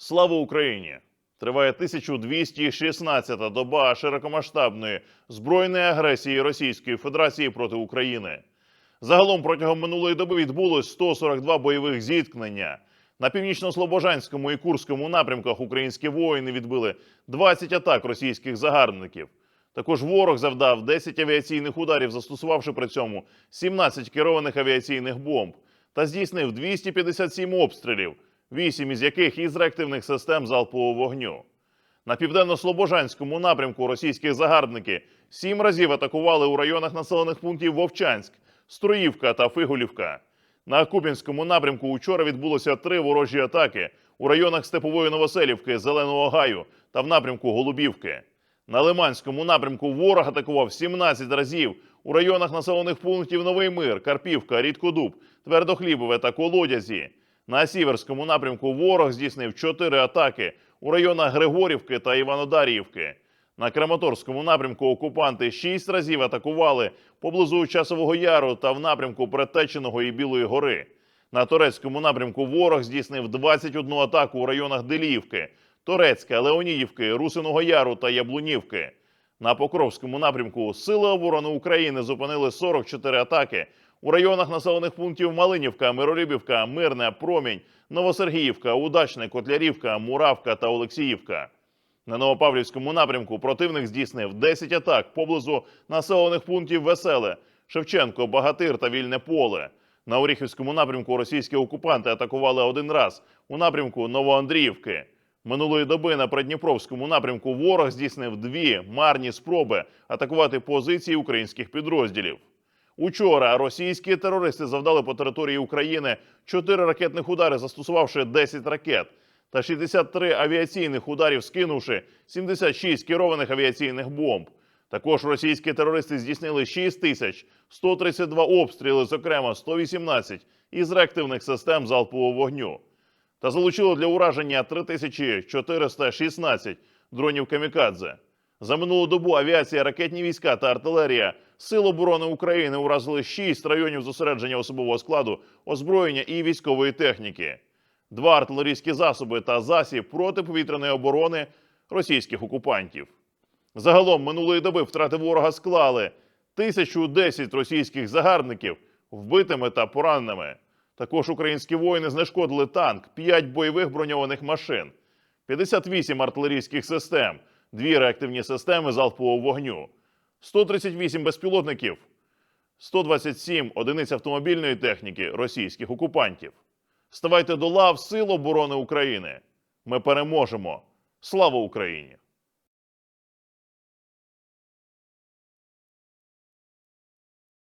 Слава Україні! Триває 1216-та доба широкомасштабної збройної агресії Російської Федерації проти України. Загалом протягом минулої доби відбулось 142 бойових зіткнення. На північно-слобожанському і Курському напрямках українські воїни відбили 20 атак російських загарбників. Також ворог завдав 10 авіаційних ударів, застосувавши при цьому 17 керованих авіаційних бомб та здійснив 257 обстрілів, 8 із яких із реактивних систем залпового вогню. На південно-слобожанському напрямку російські загарбники сім разів атакували у районах населених пунктів Вовчанськ, Строївка та Фиголівка. На Куп'янському напрямку учора відбулося три ворожі атаки у районах Степової Новоселівки, Зеленого Гаю та в напрямку Голубівки. На Лиманському напрямку ворог атакував 17 разів у районах населених пунктів Новий Мир, Карпівка, Рідкодуб, Твердохлібове та Колодязі. На Сіверському напрямку ворог здійснив 4 атаки у районах Григорівки та Іванодаріївки. На Краматорському напрямку окупанти 6 разів атакували поблизу Часового Яру та в напрямку Предтеченого і Білої гори. На Торецькому напрямку ворог здійснив 21 атаку у районах Деліївки, Торецька, Леонідівки, Русиного Яру та Яблунівки. На Покровському напрямку Сили оборони України зупинили 44 атаки у районах населених пунктів Малинівка, Миролюбівка, Мирне, Промінь, Новосергіївка, Удачне, Котлярівка, Муравка та Олексіївка. На Новопавлівському напрямку противник здійснив 10 атак поблизу населених пунктів Веселе, Шевченко, Багатир та Вільне поле. На Оріхівському напрямку російські окупанти атакували один раз у напрямку Новоандріївки. Минулої доби на Придніпровському напрямку ворог здійснив дві марні спроби атакувати позиції українських підрозділів. Учора російські терористи завдали по території України 4 ракетних удари, застосувавши 10 ракет, та 63 авіаційних ударів, скинувши 76 керованих авіаційних бомб. Також російські терористи здійснили 6 тисяч 132 обстріли, зокрема 118 із реактивних систем залпового вогню та залучило для ураження 3416 дронів камікадзе. За минулу добу авіація, ракетні війська та артилерія Сил оборони України уразили 6 районів зосередження особового складу, озброєння і військової техніки, два артилерійські засоби та засіб протиповітряної оборони російських окупантів. Загалом минулої доби втрати ворога склали 1010 російських загарбників вбитими та пораненими. Також українські воїни знешкодили танк, 5 бойових броньованих машин, 58 артилерійських систем, 2 реактивні системи залпового вогню, 138 безпілотників, 127 одиниць автомобільної техніки російських окупантів. Ставайте до лав Сил оборони України. Ми переможемо. Слава Україні!